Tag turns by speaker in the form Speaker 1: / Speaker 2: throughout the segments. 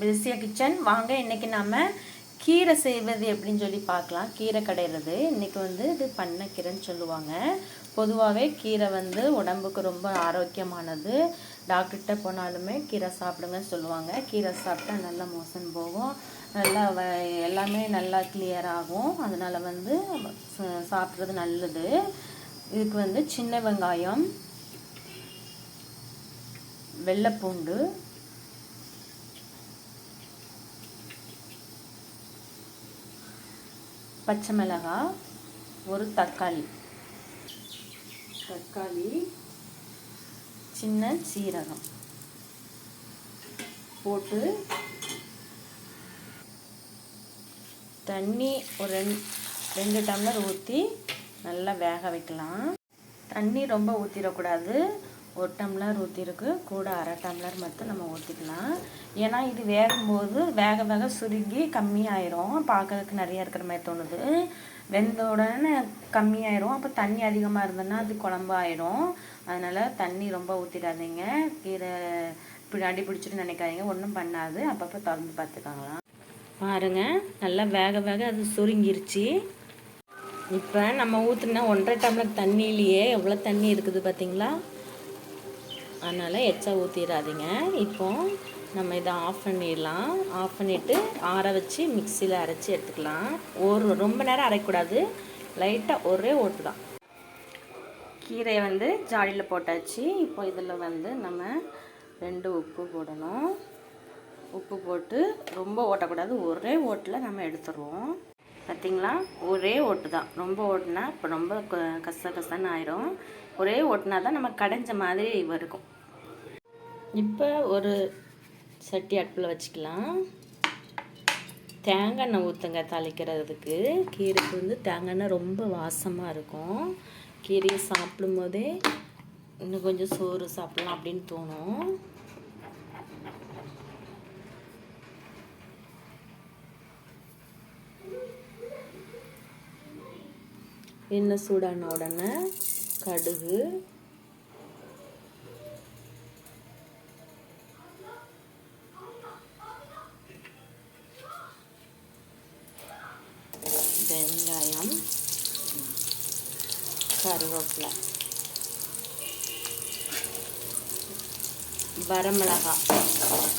Speaker 1: பெசியா kitchen வாங்க இன்றைக்கி நம்ம கீரை செய்வது எப்படின்னு சொல்லி பார்க்கலாம். கீரை கடையிறது. இன்றைக்கி வந்து இது பண்ணக்கீரைன்னு சொல்லுவாங்க. பொதுவாகவே கீரை வந்து உடம்புக்கு ரொம்ப ஆரோக்கியமானது. டாக்டர்கிட்ட போனாலுமே கீரை சாப்பிடுங்கன்னு சொல்லுவாங்க. கீரை சாப்பிட்டா நல்லா மோசன் போகும். நல்லா வ- எல்லாமே நல்லா கிளியர் ஆகும். அதனால் வந்து ச- சாப்பிட்றது நல்லது. இதுக்கு வந்து சின்ன வெங்காயம் வெள்ளைப்பூண்டு பச்சை மிளகாய் ஒரு தக்காளி. தக்காளி. சின்ன சீரகம். போட்டு தண்ணி ஒரு ரெண்டு ரெண்டு டம்ளர் ஊற்றி நல்லா வேக வைக்கலாம். தண்ணி ரொம்ப ஊற்றிடக்கூடாது ஒரு டம்ளர் ஊற்றிருக்கு கூட அரை டம்ளர் மட்டும் நம்ம ஊற்றிக்கலாம் ஏன்னா இது வேகும்போது வேக வேக சுருங்கி கம்மியாயிரும். பார்க்கறதுக்கு நிறையா இருக்கிற மாதிரி தோணுது. வெந்த உடனே கம்மியாயிரும். அப்போ தண்ணி அதிகமாக இருந்ததுன்னா அது குழம்பு ஆயிரும் அதனால் தண்ணி ரொம்ப ஊற்றிடாதீங்க கீரை இப்படி அடி பிடிச்சிட்டு நினைக்காதீங்க. ஒன்றும் பண்ணாது. அப்பப்போ திறந்து பார்த்துக்காங்களாம். பாருங்க. நல்லா வேக வேக அது சுருங்கிருச்சு. இப்போ நம்ம ஊற்றுனா ஒன்றரை டம்ளர் தண்ணியிலேயே எவ்வளோ தண்ணி இருக்குது பார்த்தீங்களா அதனால் எச்சா ஊற்றிடாதீங்க இப்போ நம்ம இதை ஆஃப் பண்ணிடலாம். ஆஃப் பண்ணிவிட்டு ஆற வச்சு மிக்சியில் அரைச்சி எடுத்துக்கலாம். ஒரு ரொம்ப நேரம் அரைக்கூடாது லைட்டாக ஒரே ஓட்டு தான். கீரையை வந்து ஜாடியில் போட்டாச்சு. இப்போ இதில் வந்து நம்ம ரெண்டு உப்பு போடணும். உப்பு போட்டு ரொம்ப ஓட்டக்கூடாது. ஒரே ஓட்டில் நம்ம எடுத்துருவோம். பார்த்தீங்களா? ஒரே ஓட்டு தான். ரொம்ப ஓட்டுனா இப்போ ரொம்ப க- கச கசன்னு ஆயிரும். ஒரே ஒட்டினா தான் நம்ம கடைஞ்ச மாதிரி இருக்கும் இப்போ ஒரு சட்டி அடுப்பில் வச்சுக்கலாம். தேங்காய் எண்ணெய் ஊற்றுங்க தாளிக்கிறதுக்கு. கீரைக்கு வந்து தேங்காய் எண்ணெய் ரொம்ப வாசமாக இருக்கும். கீரையை சாப்பிடும் போதே இன்னும் கொஞ்சம் சோறு சாப்பிடலாம் அப்படின்னு தோணும். எண்ணெய் சூடான உடனே கடுகு. வெங்காயம். கருவேப்பிலை. வரமிளகா.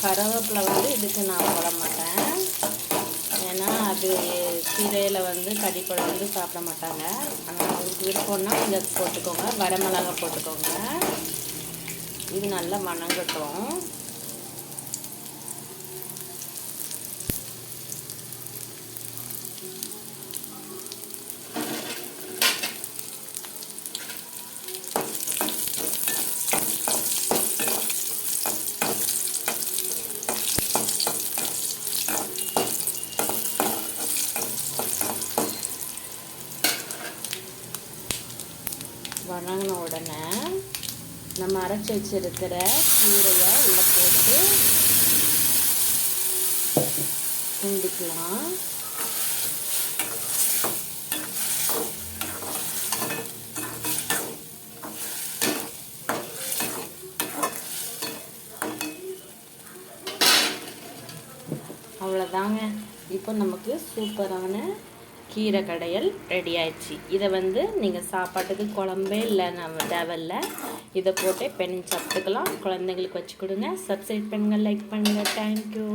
Speaker 1: கருவேப்பிலை வந்து இதுக்கு நான் போட மாட்டேன். இது கீரையில் வந்து கடிப்பழம் வந்து சாப்பிட மாட்டாங்க. ஆனால் அவங்களுக்கு விருப்பம்னா கொஞ்சம் போட்டுக்கோங்க. வரமிளகா போட்டுக்கோங்க. இது நல்லா வணங்கட்டும். உடனே நம்ம அரைச்சி வச்சிருக்கிற கீரையை உள்ள போட்டு கிண்டிக்கலாம் அவ்வளோதாங்க இப்போ நமக்கு சூப்பரான கீரை கடையல் ரெடி ஆயிடுச்சு. இதை வந்து நீங்கள் சாப்பாட்டுக்கு குழம்பே இல்லை நம்ம தேவையில்ல இதை போட்டு பெண் சாப்பிட்டுக்கலாம். குழந்தைங்களுக்கு வச்சு கொடுங்க. சப்ஸ்கிரைப் பண்ணுங்கள் லைக் பண்ணுங்கள் தேங்க்யூ